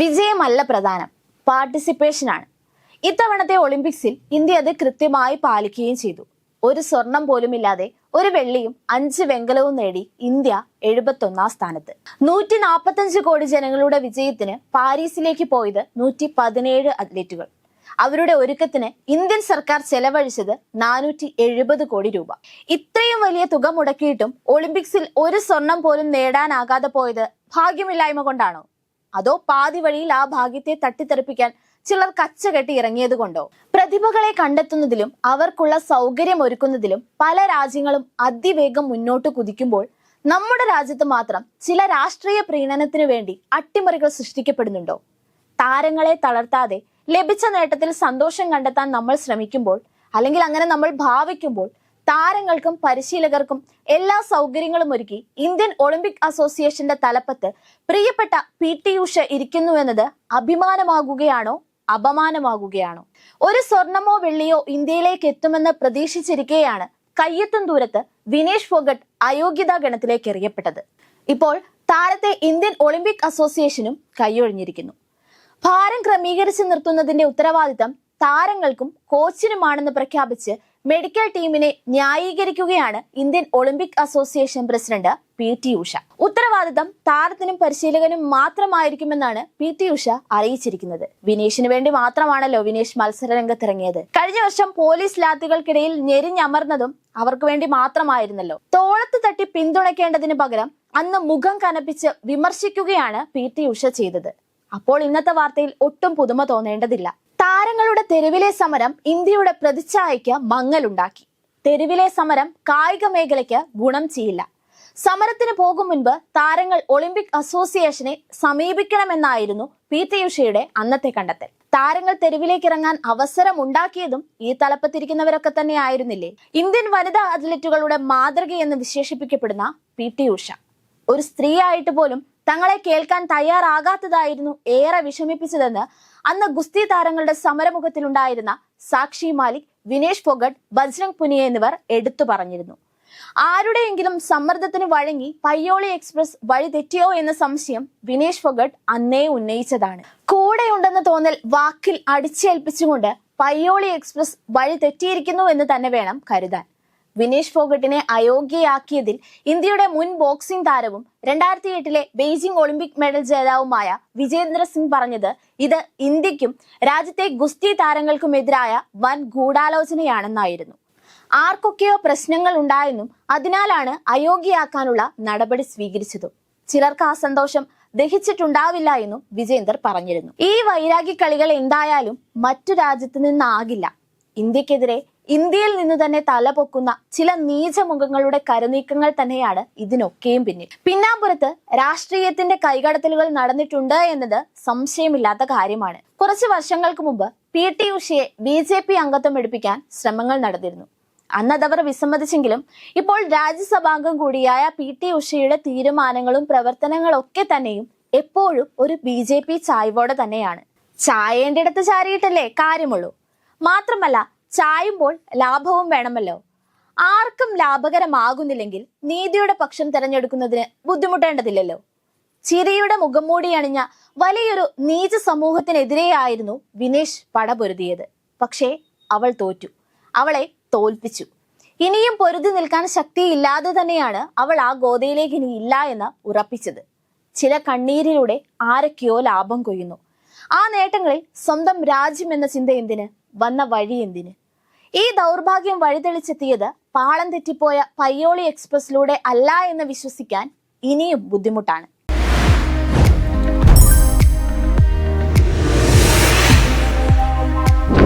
വിജയമല്ല പ്രധാനം. പാർട്ടിസിപ്പേഷനാണ് ഇത്തവണത്തെ ഒളിമ്പിക്സിൽ ഇന്ത്യ അത് കൃത്യമായി പാലിക്കുകയും ചെയ്തു. ഒരു സ്വർണം പോലുമില്ലാതെ ഒരു വെള്ളിയും അഞ്ച് വെങ്കലവും നേടി ഇന്ത്യ എഴുപത്തൊന്നാം സ്ഥാനത്ത്. നൂറ്റി നാൽപ്പത്തഞ്ച് കോടി ജനങ്ങളുടെ വിജയത്തിന് പാരീസിലേക്ക് പോയത് നൂറ്റി പതിനേഴ് അത്ലറ്റുകൾ അവരുടെ ഒരുക്കത്തിന് ഇന്ത്യൻ സർക്കാർ ചെലവഴിച്ചത് നാനൂറ്റി എഴുപത് കോടി രൂപ. ഇത്രയും വലിയ തുക മുടക്കിയിട്ടും ഒളിമ്പിക്സിൽ ഒരു സ്വർണം പോലും നേടാനാകാതെ പോയത് ഭാഗ്യമില്ലായ്മ കൊണ്ടാണോ? അതോ പാതി വഴിയിൽ ആ ഭാഗ്യത്തെ തട്ടിത്തെറിപ്പിക്കാൻ ചിലർ കച്ചകെട്ടി ഇറങ്ങിയത് കൊണ്ടോ? പ്രതിഭകളെ കണ്ടെത്തുന്നതിലും അവർക്കുള്ള സൗകര്യം ഒരുക്കുന്നതിലും പല രാജ്യങ്ങളും അതിവേഗം മുന്നോട്ട് കുതിക്കുമ്പോൾ നമ്മുടെ രാജ്യത്ത് മാത്രം ചില രാഷ്ട്രീയ പ്രീണനത്തിനു വേണ്ടി അട്ടിമറികൾ സൃഷ്ടിക്കപ്പെടുന്നുണ്ടോ? താരങ്ങളെ തളർത്താതെ ലഭിച്ച നേട്ടത്തിൽ സന്തോഷം കണ്ടെത്താൻ നമ്മൾ ശ്രമിക്കുമ്പോൾ അല്ലെങ്കിൽ അങ്ങനെ നമ്മൾ ഭാവിക്കുമ്പോൾ താരങ്ങൾക്കും പരിശീലകർക്കും എല്ലാ സൗകര്യങ്ങളും ഒരുക്കി ഇന്ത്യൻ ഒളിമ്പിക് അസോസിയേഷന്റെ തലപ്പത്ത് പ്രിയപ്പെട്ട പി ടി ഉഷ ഇരിക്കുന്നുവെന്നത് അഭിമാനമാകുകയാണോ? അപമാനമാകുകയാണോ? ഒരു സ്വർണമോ വെള്ളിയോ ഇന്ത്യയിലേക്ക് എത്തുമെന്ന് പ്രതീക്ഷിച്ചിരിക്കെയാണ് കയ്യെത്തും ദൂരത്ത് വിനേഷ് ഫോഗട്ട് അയോഗ്യതാ ഗണത്തിലേക്ക് എറിയപ്പെട്ടത്. ഇപ്പോൾ താരത്തെ ഇന്ത്യൻ ഒളിമ്പിക് അസോസിയേഷനും കൈയൊഴിഞ്ഞിരിക്കുന്നു. ഭാരം ക്രമീകരിച്ച് നിർത്തുന്നതിന്റെ ഉത്തരവാദിത്തം താരങ്ങൾക്കും കോച്ചിനുമാണെന്ന് പ്രഖ്യാപിച്ച് മെഡിക്കൽ ടീമിനെ ന്യായീകരിക്കുകയാണ് Indian Olympic association president P T Usha. ഉത്തരവാദിത്തം താരത്തിനും പരിശീലകനും മാത്രമായിരിക്കുമെന്നാണ് പി ടി ഉഷ അറിയിച്ചിരിക്കുന്നത്. വിനേഷിന് വേണ്ടി മാത്രമാണല്ലോ വിനേഷ് മത്സര രംഗത്തിറങ്ങിയത് കഴിഞ്ഞ വർഷം പോലീസ് ലാത്തികൾക്കിടയിൽ ഞെരിഞ്ഞമർന്നതും അവർക്ക് വേണ്ടി മാത്രമായിരുന്നല്ലോ. തോളത്ത് തട്ടി പിന്തുണയ്ക്കേണ്ടതിന് പകരം അന്ന് മുഖം കനപ്പിച്ച് വിമർശിക്കുകയാണ് പി ടി ഉഷ ചെയ്തത്. അപ്പോൾ ഇന്നത്തെ വാർത്തയിൽ ഒട്ടും പുതുമ തോന്നേണ്ടതില്ല. താരങ്ങളുടെ തെരുവിലെ സമരം ഇന്ത്യയുടെ പ്രതിച്ഛായയ്ക്ക് മങ്ങലുണ്ടാക്കി. തെരുവിലെ സമരം കായിക മേഖലയ്ക്ക് ഗുണം ചെയ്യില്ല. സമരത്തിന് പോകും മുൻപ് താരങ്ങൾ ഒളിമ്പിക് അസോസിയേഷനെ സമീപിക്കണമെന്നായിരുന്നു പി. ടി ഉഷയുടെ അന്നത്തെ കണ്ടെത്തൽ. താരങ്ങൾ തെരുവിലേക്ക് ഇറങ്ങാൻ അവസരം ഉണ്ടാക്കിയതും ഈ തലപ്പത്തിരിക്കുന്നവരൊക്കെ തന്നെ ആയിരുന്നില്ലേ ഇന്ത്യൻ വനിതാ അത്ലറ്റുകളുടെ മാതൃകയെന്ന് വിശേഷിപ്പിക്കപ്പെടുന്ന പി. ടി ഉഷ ഒരു സ്ത്രീയായിട്ട് പോലും തങ്ങളെ കേൾക്കാൻ തയ്യാറാകാത്തതായിരുന്നു ഏറെ വിഷമിപ്പിച്ചതെന്ന് അന്ന് ഗുസ്തി താരങ്ങളുടെ സമരമുഖത്തിലുണ്ടായിരുന്ന സാക്ഷി മാലിക് വിനേഷ് ഫോഗട്ട് ബജ്രംഗ് പുനിയ എന്നിവർ എടുത്തു പറഞ്ഞിരുന്നു. ആരുടെയെങ്കിലും സമ്മർദ്ദത്തിന് വഴങ്ങി പയ്യോളി എക്സ്പ്രസ് വഴി തെറ്റിയോ എന്ന സംശയം വിനേഷ് ഫോഗട്ട് അന്നേ ഉന്നയിച്ചതാണ്. കൂടെയുണ്ടെന്ന് തോന്നൽ വാക്കിൽ അടിച്ചേൽപ്പിച്ചുകൊണ്ട് പയ്യോളി എക്സ്പ്രസ് വഴി തെറ്റിയിരിക്കുന്നു എന്ന് തന്നെ വേണം കരുതാൻ. വിനേഷ് ഫോഗട്ടിനെ അയോഗ്യയാക്കിയതിൽ ഇന്ത്യയുടെ മുൻ ബോക്സിംഗ് താരവും രണ്ടായിരത്തി എട്ടിലെ ബെയ്ജിംഗ് ഒളിമ്പിക് മെഡൽ ജേതാവുമായ വിജേന്ദ്ര സിംഗ് പറഞ്ഞത് ഇത് ഇന്ത്യക്കും രാജ്യത്തെ ഗുസ്തി താരങ്ങൾക്കുമെതിരായ വൻ ഗൂഢാലോചനയാണെന്നായിരുന്നു. ആർക്കൊക്കെയോ പ്രശ്നങ്ങൾ ഉണ്ടായെന്നും അതിനാലാണ് അയോഗ്യയാക്കാനുള്ള നടപടി സ്വീകരിച്ചതും. ചിലർക്ക് ആ സന്തോഷം ദഹിച്ചിട്ടുണ്ടാവില്ല എന്നും വിജേന്ദർ പറഞ്ഞിരുന്നു. ഈ വൈരാഗ്യ കളികൾ എന്തായാലും മറ്റു രാജ്യത്തു നിന്നാകില്ല. ഇന്ത്യക്കെതിരെ ഇന്ത്യയിൽ നിന്ന് തന്നെ തലപൊക്കുന്ന ചില നീചമുഖങ്ങളുടെ കരുനീക്കങ്ങൾ തന്നെയാണ് ഇതിനൊക്കെയും പിന്നിൽ. പിന്നാമ്പുറത്ത് രാഷ്ട്രീയത്തിന്റെ കൈകടത്തലുകൾ നടന്നിട്ടുണ്ട് എന്നത് സംശയമില്ലാത്ത കാര്യമാണ്. കുറച്ച് വർഷങ്ങൾക്ക് മുമ്പ് പി. ടി. ഉഷയെ ബി. ജെ. പി അംഗത്വം എടുപ്പിക്കാൻ ശ്രമങ്ങൾ നടന്നിരുന്നു. അന്നതവർ വിസമ്മതിച്ചെങ്കിലും ഇപ്പോൾ രാജ്യസഭാംഗം കൂടിയായ പി. ടി. ഉഷയുടെ തീരുമാനങ്ങളും പ്രവർത്തനങ്ങളും ഒക്കെ തന്നെയും എപ്പോഴും ഒരു ബി. ജെ. പി ചായ്വോടെ തന്നെയാണ്. ചായേന്റെ അടുത്ത് ചാരിയിട്ടല്ലേ കാര്യമുള്ളൂ. മാത്രമല്ല ചായുമ്പോൾ ലാഭവും വേണമല്ലോ. ആർക്കും ലാഭകരമാകുന്നില്ലെങ്കിൽ നീതിയുടെ പക്ഷം തിരഞ്ഞെടുക്കുന്നതിന് ബുദ്ധിമുട്ടേണ്ടതില്ലല്ലോ. ചിരിയുടെ മുഖംമൂടി അണിഞ്ഞ വലിയൊരു നീച സമൂഹത്തിനെതിരെയായിരുന്നു വിനേഷ് പടപൊരുതിയത്. പക്ഷേ അവൾ തോറ്റു. അവളെ തോൽപ്പിച്ചു. ഇനിയും പൊരുതി നിൽക്കാൻ ശക്തിയില്ലാതെ തന്നെയാണ് അവൾ ആ ഗോതയിലേക്ക് ഇനി ഇല്ല എന്ന് ഉറപ്പിച്ചത്. ചില കണ്ണീരിലൂടെ ആരൊക്കെയോ ലാഭം കൊയ്യുന്നു. ആ നേട്ടങ്ങളിൽ സ്വന്തം രാജ്യം എന്ന ചിന്ത എന്തിന്? വന്ന വഴി എന്തിന്? ഈ ദൗർഭാഗ്യം വഴിതെളിച്ചെത്തിയത് പാളം തെറ്റിപ്പോയ പയ്യോളി എക്സ്പ്രസിലൂടെ അല്ല എന്ന് വിശ്വസിക്കാൻ ഇനിയും ബുദ്ധിമുട്ടാണ്.